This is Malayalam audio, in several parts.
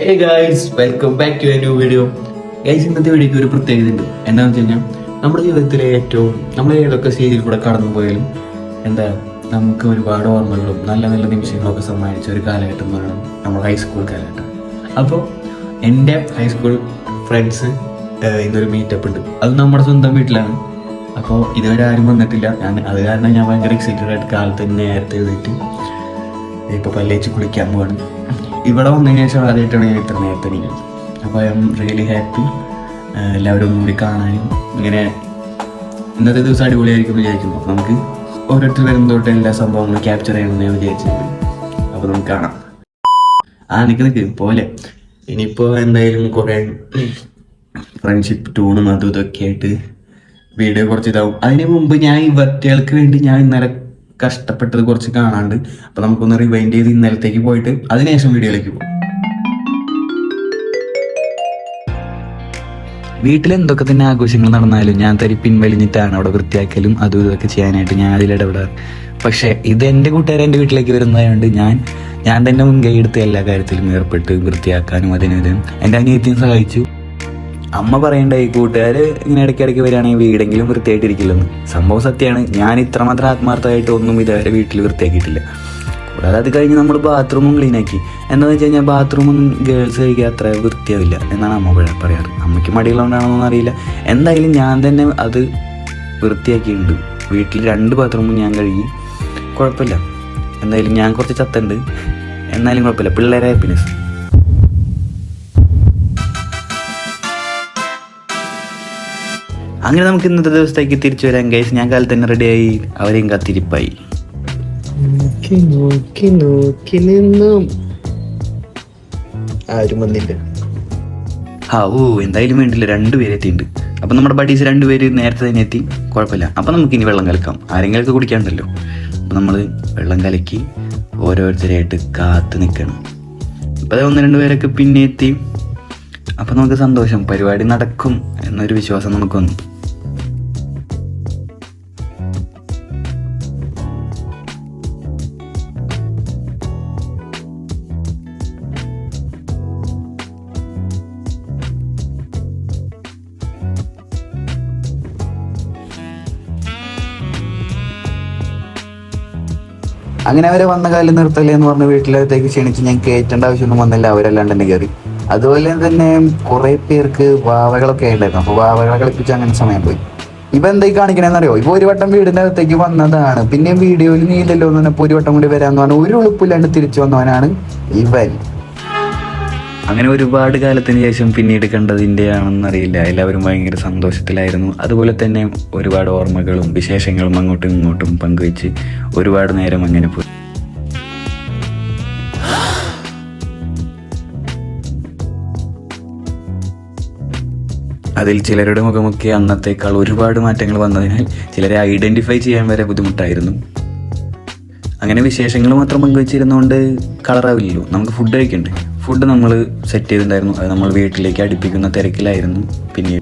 Hey guys welcome back to a new video guys ഇന്നത്തെ വീഡിയോക്ക് ഒരു പ്രത്യേകത ഉണ്ട് എന്താണെന്ന് വെച്ച് കഴിഞ്ഞാൽ നമ്മുടെ ജീവിതത്തിലെ ഏറ്റവും നമ്മൾ ഏതൊക്കെ സ്റ്റേജിൽ കൂടെ കടന്നു പോയാലും എന്താ നമുക്ക് ഒരുപാട് ഓർമ്മകളും നല്ല നല്ല നിമിഷങ്ങളൊക്കെ സമ്മാനിച്ച ഒരു കാലഘട്ടം എന്ന് പറയുന്നത് നമ്മുടെ ഹൈസ്കൂൾ കാലഘട്ടം. അപ്പോൾ എന്റെ ഹൈസ്കൂൾ ഫ്രണ്ട്സ് ഇന്നൊരു മീറ്റപ്പ് ഉണ്ട്. അത് നമ്മുടെ സ്വന്തം വീട്ടിലാണ്. അപ്പോൾ ഇതുവരെ ആരും വന്നിട്ടില്ല. ഞാൻ അത് കാരണം ഞാൻ ഭയങ്കര എക്സൈറ്റഡ് ആയിട്ട് കാലത്ത് തന്നെ നേരത്തെ എഴുതിയിട്ട് ഇപ്പോൾ പല്ലേച്ച് കുളിക്കാൻ പോവാണ്. ഇവിടെ വന്നതിന് ശേഷം ആദ്യമായിട്ടാണ് ഞാൻ ഇത്ര നേരത്തെ അപ്പോൾ ഐ എം റിയലി ഹാപ്പി. എല്ലാവരും കൂടി കാണാനും ഇങ്ങനെ ഇന്നത്തെ ദിവസം അടിപൊളിയായിരിക്കും വിചാരിക്കുന്നു. അപ്പോൾ നമുക്ക് ഓരോരുത്തർ വരുന്നതോട്ട് എല്ലാ സംഭവങ്ങളും ക്യാപ്ചർ ചെയ്യണമെന്ന് ഞാൻ വിചാരിച്ചിട്ടുണ്ട് അപ്പോൾ നമുക്ക് കാണാം. ആ നിൽക്ക് നിൽക്ക് പോലെ. ഇനിയിപ്പോൾ എന്തായാലും കുറേ ഫ്രണ്ട്ഷിപ്പ് ടൂണും അതും ഇതൊക്കെ ആയിട്ട് വീഡിയോ കുറച്ച് ഇതാവും. അതിന് മുമ്പ് ഞാൻ ഇവറ്റകൾക്ക് വേണ്ടി ഞാൻ ഇന്നലെ കഷ്ടപ്പെട്ടത് കുറച്ച് കാണാണ്ട്. അപ്പൊ നമുക്കൊന്ന് റിവൈൻഡ് ചെയ്ത് ഇന്നലത്തേക്ക് പോയിട്ട് അതിനുശേഷം വീഡിയോയിലേക്ക് പോകും. വീട്ടിൽ എന്തൊക്കെ തന്നെ ആഘോഷങ്ങൾ നടന്നാലും ഞാൻ തരി പിൻവലിഞ്ഞിട്ടാണ് അവിടെ വൃത്തിയാക്കലും അതും ഇതൊക്കെ ചെയ്യാനായിട്ട് ഞാൻ അതിൽ ഇടപെടാറ്. പക്ഷേ ഇത് എന്റെ കൂട്ടുകാരെ എന്റെ വീട്ടിലേക്ക് വരുന്നതായതുകൊണ്ട് ഞാൻ ഞാൻ തന്നെ മുൻകൈ എടുത്ത് എല്ലാ കാര്യത്തിലും ഏർപ്പെട്ട് വൃത്തിയാക്കാനും അതിനും ഇതിനും എന്റെ അനിയത്തിയും സഹായിച്ചു. അമ്മ പറയണ്ട ഈ കൂട്ടുകാർ ഇങ്ങനെ ഇടയ്ക്കിടയ്ക്ക് വരികയാണെങ്കിൽ വീടെങ്കിലും വൃത്തിയായിട്ടിരിക്കില്ലെന്ന്. സംഭവം സത്യമാണ്. ഞാൻ ഇത്രമാത്രം ആത്മാർത്ഥമായിട്ട് ഒന്നും ഇതുവരെ വീട്ടിൽ വൃത്തിയാക്കിയിട്ടില്ല. കൂടാതെ അത് കഴിഞ്ഞ് നമ്മൾ ബാത്റൂമും ക്ലീനാക്കി എന്താണെന്ന് വെച്ച് കഴിഞ്ഞാൽ ബാത്റൂമും ഗേൾസ് കഴിക്കുക അത്ര വൃത്തിയാവില്ല എന്നാണ് അമ്മ പറയാറ്. അമ്മയ്ക്ക് മടിയുള്ളതുകൊണ്ടാണെന്നൊന്നും അറിയില്ല. എന്തായാലും ഞാൻ തന്നെ അത് വൃത്തിയാക്കിയിട്ടുണ്ട്. വീട്ടിൽ രണ്ട് ബാത്റൂമും ഞാൻ കഴുകി. കുഴപ്പമില്ല. എന്തായാലും ഞാൻ കുറച്ച് ചത്തുണ്ട്. എന്നാലും കുഴപ്പമില്ല. പിള്ളേരെ ഹാപ്പിനെസ് അങ്ങനെ നമുക്ക് ഇന്നത്തെ ദിവസത്തേക്ക് തിരിച്ചു വരാം ഗൈസ് ഞാൻ കാലത്ത് തന്നെ റെഡിയായി അവരെയും കാത്തിരിപ്പായി. നോക്കി നോക്കി നോക്കി നിന്നും. ആരും വന്നില്ല. ആ ഓ എന്തായാലും വേണ്ടില്ല. രണ്ടുപേരെ എത്തിയിട്ടുണ്ട്. അപ്പം നമ്മുടെ ബഡീസ് രണ്ടുപേര് നേരത്തെ തന്നെ എത്തി. കുഴപ്പമില്ല. അപ്പം നമുക്ക് ഇനി വെള്ളം കലക്കാം. ആരെങ്കിലുമൊക്കെ കുടിക്കാണ്ടല്ലോ അപ്പം നമ്മൾ വെള്ളം കലക്കി ഓരോരുത്തരായിട്ട് കാത്തു നിൽക്കണം. അപ്പം അത് ഒന്ന് രണ്ട് പേരൊക്കെ പിന്നെ എത്തി. അപ്പം നമുക്ക് സന്തോഷം. പരിപാടി നടക്കും എന്നൊരു വിശ്വാസം നമുക്ക് വന്നു അങ്ങനെ അവരെ വന്ന കാലം നിർത്തല്ലേ എന്ന് പറഞ്ഞ് വീട്ടിലകത്തേക്ക് ക്ഷണിച്ച് ഞാൻ കയറ്റേണ്ട ആവശ്യമൊന്നും വന്നില്ല അവരല്ലാണ്ട് തന്നെ കയറി അതുപോലെ തന്നെ കുറെ പേർക്ക് വാവകളൊക്കെ ഉണ്ടായിരുന്നു അപ്പൊ വാവകളെ കളിപ്പിച്ച് അങ്ങനെ സമയം പോയി. ഇപ്പൊ എന്തായി കാണിക്കണേന്നറിയോ? ഇപ്പൊ ഒരു വട്ടം വീടിന്റെ അകത്തേക്ക് വന്നതാണ്. പിന്നെ വീഡിയോയിൽ നീ ഇല്ലല്ലോ എന്ന് പറഞ്ഞപ്പോ ഒരു വട്ടം കൂടി വരാന്ന് പറഞ്ഞാൽ ഒരു ഉളുപ്പില്ലാണ്ട് തിരിച്ചു വന്നവനാണ് ഇവൻ. അങ്ങനെ ഒരുപാട് കാലത്തിന് ശേഷം പിന്നീട് കണ്ടത് ഇന്ത്യയാണെന്നറിയില്ല എല്ലാവരും ഭയങ്കര സന്തോഷത്തിലായിരുന്നു. അതുപോലെ തന്നെ ഒരുപാട് ഓർമ്മകളും വിശേഷങ്ങളും അങ്ങോട്ടും ഇങ്ങോട്ടും പങ്കുവെച്ച് ഒരുപാട് നേരം അങ്ങനെ പോയി. അതിൽ ചിലരുടെ മുഖമൊക്കെ അന്നത്തേക്കാൾ ഒരുപാട് മാറ്റങ്ങൾ വന്നതിനാൽ ചിലരെ ഐഡന്റിഫൈ ചെയ്യാൻ വരെ ബുദ്ധിമുട്ടായിരുന്നു. അങ്ങനെ വിശേഷങ്ങൾ മാത്രം പങ്കുവെച്ചിരുന്നുകൊണ്ട് കളറാവില്ലല്ലോ. നമുക്ക് ഫുഡ് കഴിക്കണ്ടേ? ഫുഡ് നമ്മൾ സെറ്റ് ചെയ്തിട്ടുണ്ടായിരുന്നു. അത് നമ്മൾ വീട്ടിലേക്ക് അടുപ്പിക്കുന്ന തിരക്കിലായിരുന്നു. പിന്നെ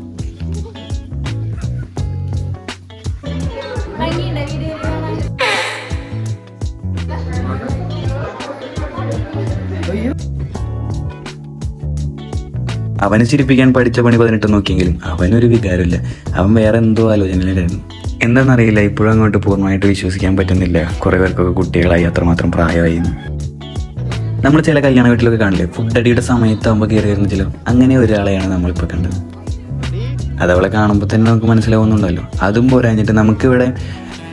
അവനെ ചിരിപ്പിക്കാൻ പഠിച്ച പണി പതിനെട്ട് നോക്കിയെങ്കിലും അവനൊരു വികാരമില്ല. അവൻ വേറെ എന്തോ ആലോചനയിലായിരുന്നു. എന്താണെന്നറിയില്ല. ഇപ്പോഴും അങ്ങോട്ട് പൂർണമായിട്ട് വിശ്വസിക്കാൻ പറ്റുന്നില്ല. കുറേ പേർക്കൊക്കെ കുട്ടികളായി. അത്രമാത്രം പ്രായമായി നമ്മൾ ചില കല്യാണ വീട്ടിലൊക്കെ കാണില്ലേ? ഫുഡ് അടിയുടെ സമയത്താകുമ്പോൾ കയറി വരുന്ന ചില അങ്ങനെ ഒരാളെയാണ് നമ്മളിപ്പോൾ കണ്ടത്. അതവളെ കാണുമ്പോൾ തന്നെ നമുക്ക് മനസ്സിലാവുന്നുണ്ടല്ലോ. അതും പോരാഞ്ഞിട്ട് നമുക്കിവിടെ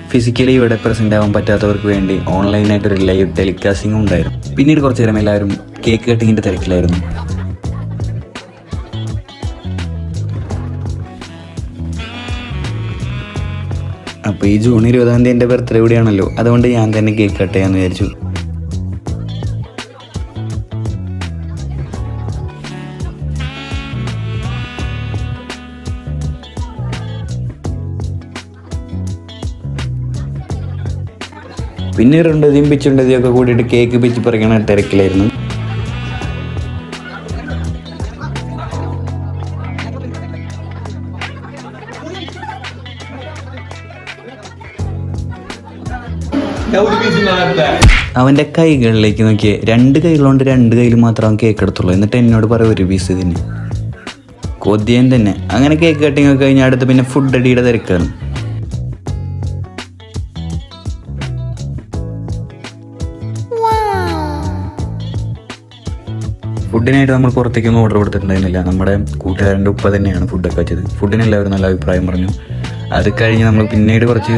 ഫിസിക്കലി ഇവിടെ പ്രസന്റ് ആവാൻ പറ്റാത്തവർക്ക് വേണ്ടി ഓൺലൈനായിട്ട് ഒരു ലൈവ് ടെലികാസ്റ്റിംഗും ഉണ്ടായിരുന്നു. പിന്നീട് കുറച്ച് നേരം എല്ലാവരും കേക്ക് കട്ടിങ്ങിന്റെ തിരക്കിലായിരുന്നു. അപ്പോൾ ഈ ജൂൺ ഇരുപതാം തീയതി എന്റെ ബർത്ത്ഡേ കൂടിയാണല്ലോ. അതുകൊണ്ട് ഞാൻ തന്നെ കേക്ക് കട്ട് ചെയ്യാമെന്ന് വിചാരിച്ചു. പിന്നെ രണ്ടതിയും പിച്ചുണ്ടതിയും ഒക്കെ കൂടിയിട്ട് കേക്ക് പിച്ച് പറിക്കണ തിരക്കിലായിരുന്നു. അവന്റെ കൈകളിലേക്ക് നോക്കിയേ. രണ്ട് കൈകളുണ്ട് രണ്ട് കയ്യിൽ മാത്രം അവൻ കേക്ക് എടുത്തുള്ളൂ. എന്നിട്ട് എന്നോട് പറയും ഒരു പീസ് ഇതിന്. കൊതിയൻ തന്നെ. അങ്ങനെ കേക്ക് കട്ടിങ് ഒക്കെ കഴിഞ്ഞാൽ അടുത്ത് പിന്നെ ഫുഡ് അടിയുടെ തിരക്കാണ്. ഫുഡിനായിട്ട് നമ്മൾ പുറത്തേക്കൊന്നും ഓർഡർ കൊടുത്തിട്ടുണ്ടായിരുന്നില്ല. നമ്മുടെ കൂട്ടുകാരന്റെ ഉപ്പ തന്നെയാണ് ഫുഡൊക്കെ വെച്ചത്. ഫുഡിന് എല്ലാവരും നല്ല അഭിപ്രായം പറഞ്ഞു. അത് കഴിഞ്ഞ് നമ്മൾ പിന്നീട് കുറച്ച്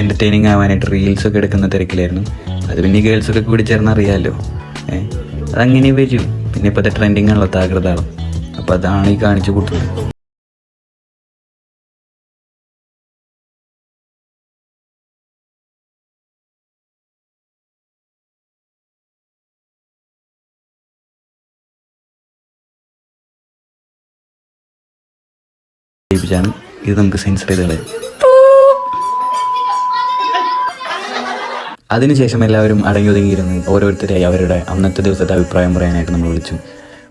എന്റർടൈനിങ് ആവാനായിട്ട് റീൽസ് ഒക്കെ എടുക്കുന്ന തിരക്കിലായിരുന്നു. അത് പിന്നെ ഈ ഗേൾസ് ഒക്കെ കൂടി ചേർന്ന് അറിയാമല്ലോ ഏഹ് അതങ്ങനെ വരും. പിന്നെ ഇപ്പോഴത്തെ ട്രെൻഡിങ് ആണല്ലോ താകൃതാളം. അപ്പോൾ അതാണ് ഈ കാണിച്ചു കൂട്ടുന്നത് ചെയ്യിപ്പിച്ചാണ് ഇത് നമുക്ക് സെൻസർ ചെയ്ത് കളയും. അതിനുശേഷം എല്ലാവരും അടങ്ങി ഒതുങ്ങിയിരുന്ന് ഓരോരുത്തരെയായി അവരുടെ അന്നത്തെ ദിവസത്തെ അഭിപ്രായം പറയാനായിട്ട് നമ്മൾ വിളിച്ചു.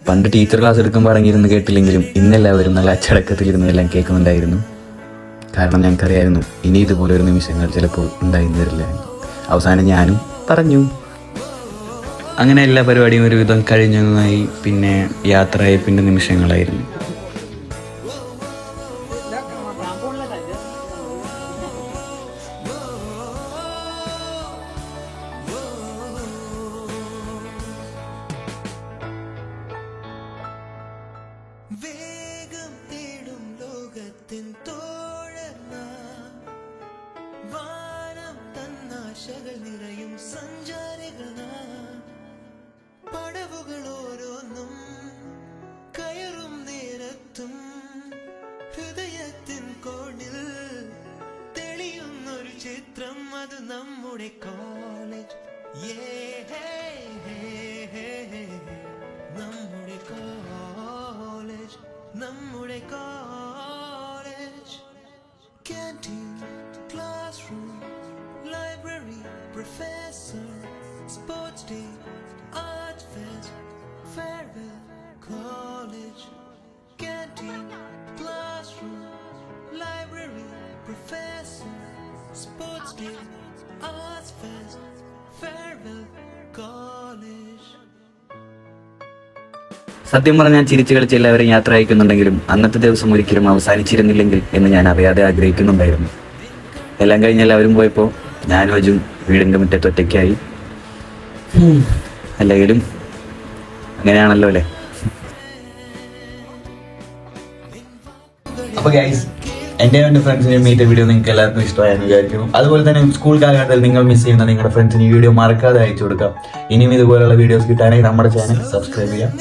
പണ്ട് ടീച്ചർ ക്ലാസ് എടുക്കുമ്പോൾ അടങ്ങിയിരുന്ന് കേട്ടില്ലെങ്കിലും ഇന്നെല്ലാവരും നല്ല അച്ചടക്കത്തിലിരുന്ന് എല്ലാം കേൾക്കുന്നുണ്ടായിരുന്നു. കാരണം ഞങ്ങൾക്കറിയായിരുന്നു ഇനി ഇതുപോലെ ഒരു നിമിഷങ്ങൾ ചിലപ്പോൾ ഉണ്ടായിരുന്നു വരില്ല അവസാനം ഞാനും പറഞ്ഞു. അങ്ങനെ എല്ലാ പരിപാടിയും ഒരുവിധം കഴിഞ്ഞതായി പിന്നെ യാത്രയായി പിന്നെ നിമിഷങ്ങളായിരുന്നു. വേഗം തേടും ലോകത്തിൻ തോഴന. വാനം തന്നാശകൾ നിറയും സഞ്ചാരികൾ പടവുകൾ ഓരോന്നും കയറും നേരത്തും ഹൃദയത്തിൻ കോണിൽ തെളിയുന്നൊരു ചിത്രം അത് നമ്മുടെ കോളേജ് നമ്മുടെ കോളേജ് നമ്മുടെ കോളേജ് Canteen, classroom, സത്യം പറഞ്ഞാൽ ചിരിച്ചു കളിച്ച് എല്ലാവരും യാത്ര അയക്കുന്നുണ്ടെങ്കിലും അന്നത്തെ ദിവസം ഒരിക്കലും അവസാനിച്ചിരുന്നില്ലെങ്കിൽ എന്ന് ഞാൻ അറിയാതെ ആഗ്രഹിക്കുന്നുണ്ടായിരുന്നു. എല്ലാം കഴിഞ്ഞ് എല്ലാവരും പോയപ്പോൾ ഞാനും അജും വീടിന്റെ മുറ്റത്ത് ഒറ്റയ്ക്കായി. അല്ലെങ്കിലും അങ്ങനെയാണല്ലോ അല്ലേ? അപ്പൊ ഗൈസ് എന്റെ രണ്ട് ഫ്രണ്ട്സിനെ മീറ്റ് വീഡിയോ നിങ്ങൾക്ക് എല്ലാവർക്കും ഇഷ്ടമായെന്ന് വിചാരിക്കുന്നു. അതുപോലെ തന്നെ സ്കൂൾ കാലഘട്ടത്തിൽ നിങ്ങൾ മിസ് ചെയ്യുന്ന നിങ്ങളുടെ ഫ്രണ്ട്സിന് ഈ വീഡിയോ മറക്കാതെ അയച്ചു കൊടുക്കാം. ഇനിയും ഇതുപോലെയുള്ള വീഡിയോസ് കിട്ടാനായി നമ്മുടെ ചാനൽ സബ്സ്ക്രൈബ് ചെയ്യാം.